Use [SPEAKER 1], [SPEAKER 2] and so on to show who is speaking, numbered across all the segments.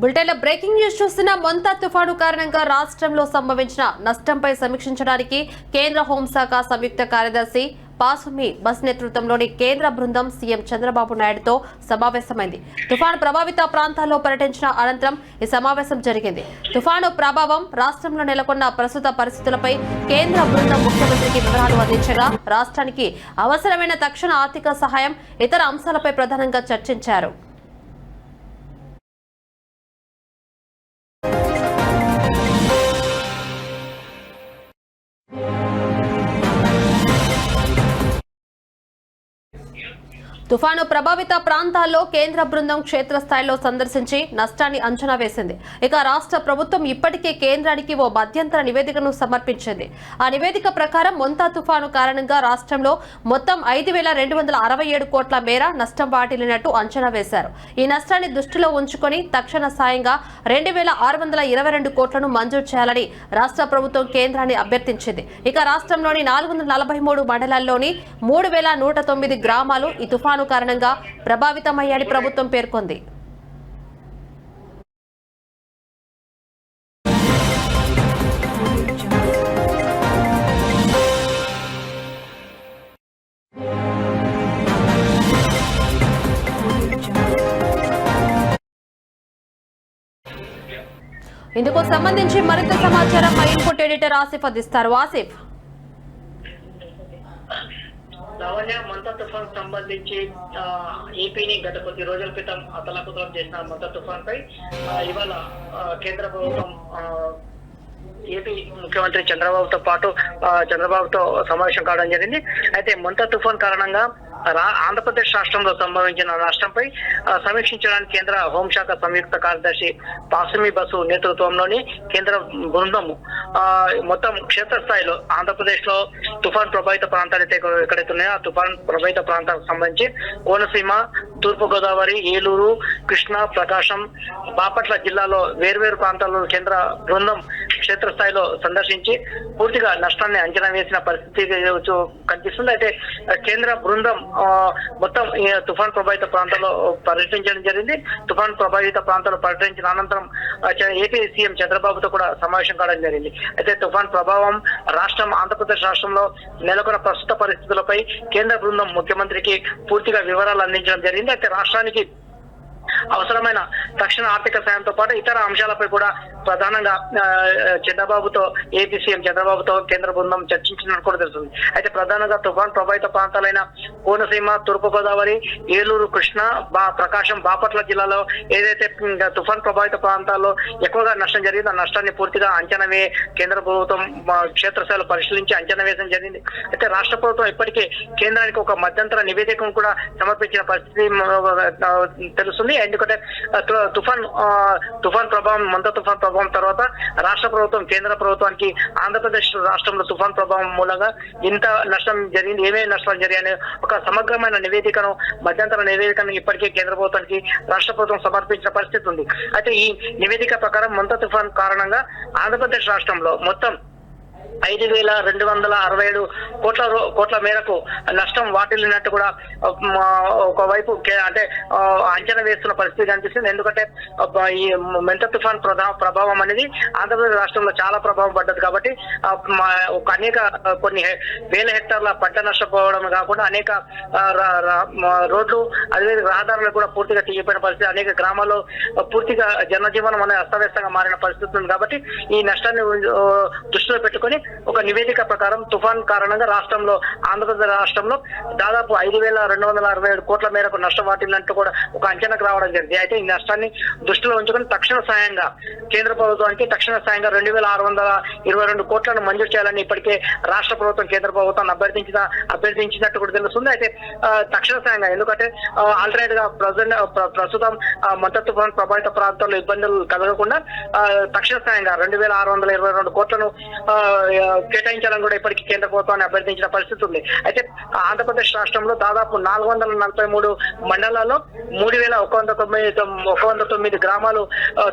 [SPEAKER 1] బులెటిన్లో breaking news చూస్తున్న మొంతా తుఫాను కారణంగా రాష్ట్రంలో సంభవించిన నష్టంపై సమీక్షించడానికి కేంద్ర హోంశాఖ సంయుక్త కార్యదర్శి పాసుమి బస్ నేతృత్వంలోని కేంద్ర బృందం సీఎం చంద్రబాబు నాయుడుతో సమావేశమైంది. తుఫాను ప్రభావిత ప్రాంతాల్లో పర్యటించిన అనంతరం ఈ సమావేశం జరిగింది. తుఫాను ప్రభావం రాష్ట్రంలో నెలకొన్న ప్రస్తుత పరిస్థితులపై కేంద్ర బృందం ముఖ్యమంత్రికి వివరాలు అందించగా రాష్ట్రానికి అవసరమైన తక్షణ ఆర్థిక సహాయం ఇతర అంశాలపై ప్రధానంగా చర్చించారు. తుఫాను ప్రభావిత ప్రాంతాల్లో కేంద్ర బృందం క్షేత్రస్థాయిలో సందర్శించి నష్టాన్ని అంచనా వేసింది. ఇక రాష్ట్ర ప్రభుత్వం ఇప్పటికే కేంద్రానికి ఓ మధ్యంతర నివేదికను సమర్పించింది. ఆ నివేదిక ప్రకారం మొంతా తుఫాను కారణంగా రాష్ట్రంలో మొత్తం ఐదు వేల రెండు వందల అరవై ఏడు కోట్ల మేర నష్టం వాటిల్లినట్టు అంచనా వేశారు. ఈ నష్టాన్ని దృష్టిలో ఉంచుకొని తక్షణ సాయంగా రెండు వేల ఆరు వందల ఇరవై రెండు కోట్లను మంజూరు చేయాలని రాష్ట్ర ప్రభుత్వం కేంద్రాన్ని అభ్యర్థించింది. ఇక రాష్ట్రంలోని నాలుగు వందల నలభై మూడు మండలాల్లోని మూడు వేల నూట తొమ్మిది గ్రామాలు ఈ తుఫాను కారణంగా ప్రభావితమయ్యాయని ప్రభుత్వం పేర్కొంది. ఇందుకు సంబంధించి మరింత సమాచారం మా ఇన్పుట్ ఎడిటర్ ఆసిఫ్ అందిస్తారు. ఆసిఫ్
[SPEAKER 2] లావణ్య మంత తుఫాన్ సంబంధించి ఏపీని గత కొద్ది రోజుల క్రితం అతలాకుతలం చేసిన మంత తుఫాన్ పై ఇవాళ కేంద్ర ప్రభుత్వం ఏపీ ముఖ్యమంత్రి చంద్రబాబుతో పాటు చంద్రబాబుతో సమావేశం కావడం జరిగింది. అయితే మంత తుఫాన్ కారణంగా ఆంధ్రప్రదేశ్ రాష్ట్రంలో సంభవించిన నష్టంపై సమీక్షించడానికి కేంద్ర హోంశాఖ సంయుక్త కార్యదర్శి పాసుమి బసు నేతృత్వంలోని కేంద్ర బృందం మొత్తం క్షేత్రస్థాయిలో ఆంధ్రప్రదేశ్లో తుఫాన్ ప్రభావిత ప్రాంతాలు అయితే ఎక్కడైతే ఉన్నాయో ఆ తుఫాన్ ప్రభావిత ప్రాంతాలకు సంబంధించి కోనసీమ తూర్పు గోదావరి ఏలూరు కృష్ణా ప్రకాశం బాపట్ల జిల్లాలో వేర్వేరు ప్రాంతాల్లో కేంద్ర బృందం క్షేత్రస్థాయిలో సందర్శించి పూర్తిగా నష్టాన్ని అంచనా వేసిన పరిస్థితి కనిపిస్తుంది. అయితే కేంద్ర బృందం మొత్తం ఈ తుఫాన్ ప్రభావిత ప్రాంతాల్లో పర్యటించడం జరిగింది. తుఫాన్ ప్రభావిత ప్రాంతాల్లో పర్యటించిన అనంతరం ఏపీ సీఎం చంద్రబాబుతో కూడా సమావేశం కావడం జరిగింది. అయితే తుఫాన్ ప్రభావం రాష్ట్రం ఆంధ్రప్రదేశ్ రాష్ట్రంలో నెలకొన్న ప్రస్తుత పరిస్థితులపై కేంద్ర బృందం ముఖ్యమంత్రికి పూర్తిగా వివరాలు అందించడం జరిగింది. అయితే రాష్ట్రానికి అవసరమైన తక్షణ ఆర్థిక సాయంతో పాటు ఇతర అంశాలపై కూడా ప్రధానంగా చంద్రబాబుతో ఏపీ సీఎం చంద్రబాబుతో కేంద్ర బృందం చర్చించినట్టు కూడా తెలుస్తుంది. అయితే ప్రధానంగా తుఫాన్ ప్రభావిత ప్రాంతాలైన కోనసీమ తూర్పు గోదావరి ఏలూరు కృష్ణ బా ప్రకాశం బాపట్ల జిల్లాలో ఏదైతే తుఫాన్ ప్రభావిత ప్రాంతాల్లో ఎక్కువగా నష్టం జరిగింది ఆ నష్టాన్ని పూర్తిగా అంచనా వే కేంద్ర ప్రభుత్వం క్షేత్రస్థాయిలో పరిశీలించి అంచనా వేయడం జరిగింది. అయితే రాష్ట్ర ప్రభుత్వం ఇప్పటికే కేంద్రానికి ఒక మధ్యంతర నివేదికను కూడా సమర్పించిన పరిస్థితి తెలుస్తుంది. ఎందుకంటే తుఫాన్ తుఫాన్ ప్రభావం మంత తుఫాన్ ప్రభావం తర్వాత రాష్ట్ర ప్రభుత్వం కేంద్ర ప్రభుత్వానికి ఆంధ్రప్రదేశ్ రాష్ట్రంలో తుఫాన్ ప్రభావం మూలంగా ఇంత నష్టం జరిగింది ఏమేమి నష్టాలు జరిగాయని ఒక సమగ్రమైన నివేదికను మధ్యంతర నివేదికను ఇప్పటికే కేంద్ర ప్రభుత్వానికి రాష్ట్ర ప్రభుత్వం సమర్పించిన పరిస్థితి ఉంది. అయితే ఈ నివేదిక ప్రకారం మంత తుఫాన్ కారణంగా ఆంధ్రప్రదేశ్ రాష్ట్రంలో మొత్తం ఐదు వేల రెండు వందల అరవై ఏడు కోట్ల కోట్ల మేరకు నష్టం వాటిల్లినట్టు కూడా ఒకవైపు కే- అంటే అంచనా వేస్తున్న పరిస్థితి కనిపిస్తుంది. ఎందుకంటే ఈ మెంత తుఫాన్ ప్రభావం అనేది ఆంధ్రప్రదేశ్ రాష్ట్రంలో చాలా ప్రభావం పడ్డది కాబట్టి ఒక అనేక కొన్ని హె- వేల హెక్టార్ల పంట నష్టపోవడం కాకుండా అనేక రోడ్లు అదే రహదారులు కూడా పూర్తిగా తీయపోయిన పరిస్థితి. అనేక గ్రామాల్లో పూర్తిగా జనజీవనం అనేది అస్తవ్యస్తంగా మారిన పరిస్థితి ఉంది కాబట్టి ఈ నష్టాన్ని దృష్టిలో పెట్టుకొని ఒక నివేదిక ప్రకారం తుఫాన్ కారణంగా రాష్ట్రంలో ఆంధ్రప్రదేశ్ రాష్ట్రంలో దాదాపు ఐదు వేల రెండు వందల అరవై ఏడు కోట్ల మేరకు నష్టం వాటిల్లినట్టు కూడా ఒక అంచనాకు రావడం జరిగింది. అయితే ఈ నష్టాన్ని దృష్టిలో ఉంచుకొని తక్షణ సాయంగా కేంద్ర ప్రభుత్వానికి తక్షణ సాయంగా రెండు వేల ఆరు వందల ఇరవై రెండు కోట్లను మంజూరు చేయాలని ఇప్పటికే రాష్ట్ర ప్రభుత్వం కేంద్ర ప్రభుత్వాన్ని అభ్యర్థించిన అభ్యర్థించినట్టు కూడా తెలుస్తుంది. అయితే తక్షణ సాయంగా ఎందుకంటే ఆల్టర్నేట్గా ప్రజెంట్ ప్రస్తుతం ఆ, మంత తుఫాన్ ప్రభావిత ప్రాంతాల్లో ఇబ్బందులు కలగకుండా తక్షణ సాయంగా రెండు వేల ఆరు వందల ఇరవై రెండు కోట్లను కేటాయించాలని కూడా ఇప్పటికీ కేంద్ర ప్రభుత్వాన్ని అభ్యర్థించిన పరిస్థితి ఉంది. అయితే ఆంధ్రప్రదేశ్ రాష్ట్రంలో దాదాపు నాలుగు వందల నలభై మూడు మండలాల్లో మూడు వేల ఒక వంద తొమ్మిది ఒక వంద తొమ్మిది గ్రామాలు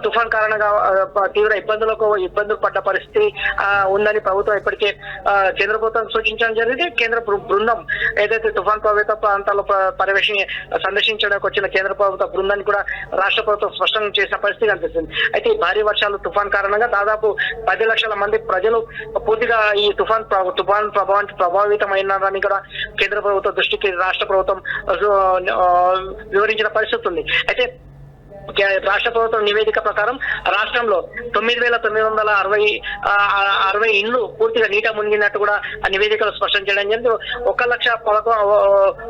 [SPEAKER 2] తుఫాన్ కారణంగా తీవ్ర ఇబ్బందులకు ఇబ్బందులు పడ్డ పరిస్థితి ఉందని ప్రభుత్వం ఇప్పటికే కేంద్ర ప్రభుత్వం సూచించడం జరిగింది. కేంద్ర బృందం ఏదైతే తుఫాన్ ప్రభావిత ప్రాంతాల్లో పర్యవేక్షణ సందర్శించడానికి వచ్చిన కేంద్ర ప్రభుత్వ బృందాన్ని కూడా రాష్ట్ర ప్రభుత్వం స్పష్టం చేసిన పరిస్థితి కనిపిస్తుంది. అయితే ఈ భారీ వర్షాలు తుఫాన్ కారణంగా దాదాపు పది లక్షల మంది ప్రజలు పూర్తిగా ఈ తుఫాన్ తుఫాన్ ప్రభావం ప్రభావితమైనారని కూడా కేంద్ర ప్రభుత్వ దృష్టికి రాష్ట్ర ప్రభుత్వం వివరించిన పరిస్థితి ఉంది. అయితే రాష్ట్ర ప్రభుత్వం నివేదిక ప్రకారం రాష్ట్రంలో తొమ్మిది వేల తొమ్మిది వందల అరవై అరవై ఇండ్లు పూర్తిగా నీట మునిగినట్టు కూడా ఆ నివేదికలో స్పష్టం చేయడం జరిగింది. ఒక లక్ష పదకొ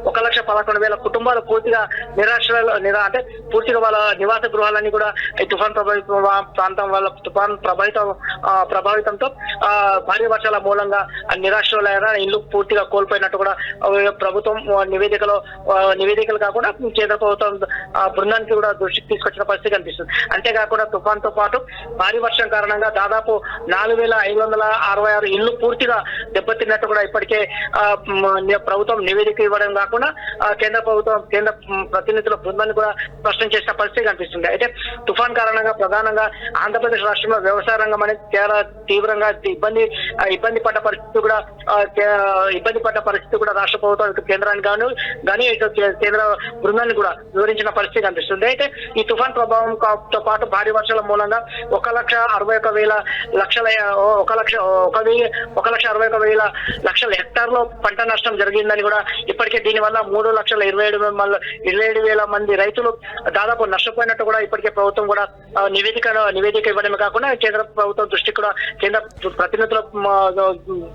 [SPEAKER 2] ఒక లక్ష పదకొండు వేల కుటుంబాలు పూర్తిగా నిరాశ్రయాలు నిరా అంటే పూర్తిగా వాళ్ళ నివాస గృహాలన్నీ కూడా ఈ తుఫాన్ ప్రభావిత ప్రాంతం వల్ల తుఫాన్ ప్రభావితం ప్రభావితంతో భారీ వర్షాల మూలంగా ఆ ఇల్లు పూర్తిగా కోల్పోయినట్టు కూడా ప్రభుత్వం నివేదికలో నివేదికలు కాకుండా కేంద్ర ప్రభుత్వం బృందానికి కూడా దృష్టికి తీసుకొచ్చిన పరిస్థితి కనిపిస్తుంది. అంతేకాకుండా తుఫాన్తో పాటు భారీ వర్షం కారణంగా దాదాపు నాలుగు వేల ఐదు వందల అరవై ఆరు ఇల్లు పూర్తిగా దెబ్బతిన్నట్టు కూడా ఇప్పటికే ప్రభుత్వం నివేదిక ఇవ్వడం కాకుండా కేంద్ర ప్రభుత్వం కేంద్ర ప్రతినిధుల బృందాన్ని కూడా స్పష్టం చేసిన పరిస్థితి కనిపిస్తుంది. అయితే తుఫాన్ కారణంగా ప్రధానంగా ఆంధ్రప్రదేశ్ రాష్ట్రంలో వ్యవసాయ రంగం అనేది చాలా తీవ్రంగా ఇబ్బంది ఇబ్బంది పడ్డ పరిస్థితి కూడా ఇబ్బంది పడ్డ పరిస్థితి కూడా రాష్ట్ర ప్రభుత్వం కేంద్రానికి గాను కానీ కేంద్ర బృందాన్ని కూడా వివరించిన పరిస్థితి కనిపిస్తుంది. అయితే ఈ తుఫాన్ ప్రభావం తో పాటు భారీ వర్షాల మూలంగా ఒక లక్ష అరవై ఒక వేల లక్షల ఒక లక్ష ఒక వెయ్యి ఒక లక్ష అరవై ఒక వేల లక్షల హెక్టార్లో పంట నష్టం జరిగిందని కూడా ఇప్పటికే దీనివల్ల మూడు లక్షల ఇరవై ఏడు ఇరవై ఏడు వేల మంది రైతులు దాదాపు నష్టపోయినట్టు కూడా ఇప్పటికే ప్రభుత్వం కూడా నివేదిక నివేదిక ఇవ్వడమే కాకుండా కేంద్ర ప్రభుత్వం దృష్టికి కూడా కేంద్ర ప్రతినిధుల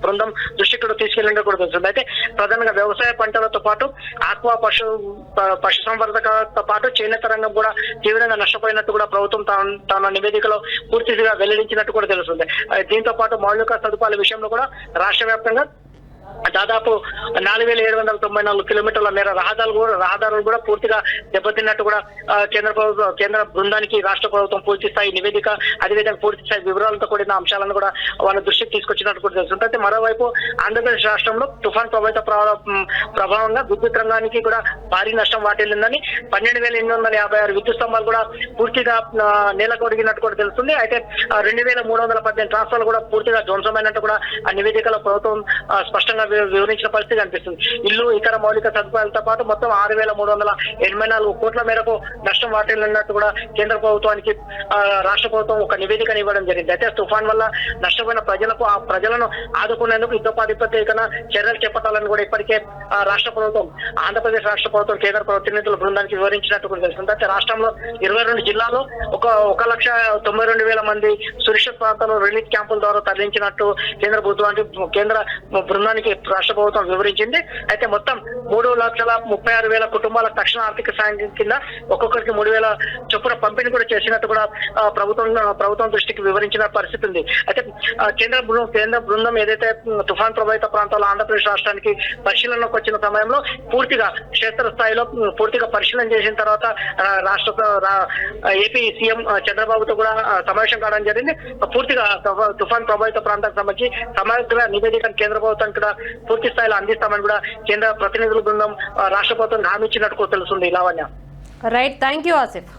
[SPEAKER 2] బృందం దృష్టికి కూడా తీసుకెళ్ళినట్టు కూడా తెలుస్తుంది. అయితే ప్రధానంగా వ్యవసాయ పంటలతో పాటు ఆక్వా పశు పశు సంవర్ధకతో పాటు చేనేత రంగం కూడా తీవ్రంగా నష్టపోయినట్టు కూడా ప్రభుత్వం తన నివేదికలో పూర్తిగా వెల్లడించినట్టు కూడా తెలుస్తుంది. దీంతో పాటు మౌలిక సదుపాయాల విషయంలో కూడా రాష్ట్ర వ్యాప్తంగా దాదాపు నాలుగు వేల ఏడు వందల తొంభై నాలుగు కిలోమీటర్ల మేర రహదారులు కూడా రహదారులు కూడా పూర్తిగా దెబ్బతిన్నట్టు కూడా కేంద్ర ప్రభుత్వం కేంద్ర బృందానికి రాష్ట్ర ప్రభుత్వం పూర్తి స్థాయి నివేదిక అదేవిధంగా పూర్తి స్థాయి వివరాలతో కూడిన అంశాలను కూడా వాళ్ళ దృష్టికి తీసుకొచ్చినట్టు కూడా తెలుస్తుంది. అయితే మరోవైపు ఆంధ్రప్రదేశ్ రాష్ట్రంలో తుఫాన్ ప్రభావిత ప్రభావంగా విద్యుత్ రంగానికి కూడా భారీ నష్టం వాటిల్లిందని పన్నెండు వేల ఎనిమిది వందల యాభై ఆరు విద్యుత్ స్తంభాలు కూడా పూర్తిగా నేలకొడిగినట్టు కూడా తెలుస్తుంది. అయితే రెండు వేల మూడు వందల పద్దెనిమిది ట్రాన్స్ఫర్లు కూడా పూర్తిగా ధ్వంసమైనట్టు కూడా ఆ నివేదికలో ప్రభుత్వం స్పష్టంగా వివరించిన పరిస్థితి కనిపిస్తుంది. ఇల్లు ఇతర మౌలిక సదుపాయాలతో పాటు మొత్తం ఆరు వేల మూడు వందల ఎనభై నాలుగు కోట్ల మేరకు నష్టం వాటిల్లినట్టు కూడా కేంద్ర ప్రభుత్వానికి ఆ, రాష్ట్ర ప్రభుత్వం ఒక నివేదికను ఇవ్వడం జరిగింది. అయితే తుఫాన్ వల్ల నష్టపోయిన ప్రజలకు ఆ ప్రజలను ఆదుకునేందుకు యుద్ధోపాధిపత్యకన చర్యలు చేపట్టాలని కూడా ఇప్పటికే రాష్ట్ర ప్రభుత్వం ఆంధ్రప్రదేశ్ రాష్ట్ర ప్రభుత్వం కేంద్ర ప్రతినిధుల బృందానికి వివరించినట్టు కూడా తెలుస్తుంది అయితే రాష్ట్రంలో ఇరవై రెండు జిల్లాలో ఒక ఒక లక్ష తొంభై రెండు వేల మంది సురక్షిత ప్రాంతాల్లో రిలీఫ్ క్యాంపుల ద్వారా తరలించినట్టు కేంద్ర ప్రభుత్వానికి కేంద్ర బృందానికి రాష్ట్ర ప్రభుత్వం వివరించింది. అయితే మొత్తం మూడు లక్షల ముప్పై ఆరు వేల కుటుంబాల తక్షణ ఆర్థిక సాయం కింద ఒక్కొక్కరికి మూడు వేల చొప్పున పంపిణీ కూడా చేసినట్టు కూడా ప్రభుత్వం ప్రభుత్వం దృష్టికి వివరించిన పరిస్థితి ఉంది. అయితే కేంద్ర బృందం కేంద్ర బృందం ఏదైతే తుఫాన్ ప్రభావిత ప్రాంతాల్లో ఆంధ్రప్రదేశ్ రాష్ట్రానికి పరిశీలనకు వచ్చిన సమయంలో పూర్తిగా క్షేత్ర స్థాయిలో పూర్తిగా పరిశీలన చేసిన తర్వాత రాష్ట్ర ఏపీ సీఎం చంద్రబాబుతో కూడా సమావేశం కావడం జరిగింది. పూర్తిగా తుఫాన్ ప్రభావిత ప్రాంతానికి సంబంధించి సమగ్ర నివేదికను కేంద్ర ప్రభుత్వం కూడా పూర్తి స్థాయిలో అందిస్తామని కూడా కేంద్ర ప్రతినిధుల బృందం రాష్ట్ర ప్రభుత్వం హామీ ఇచ్చినట్టు కూడా తెలుస్తుంది. Lavanya.
[SPEAKER 1] Right thank you Asif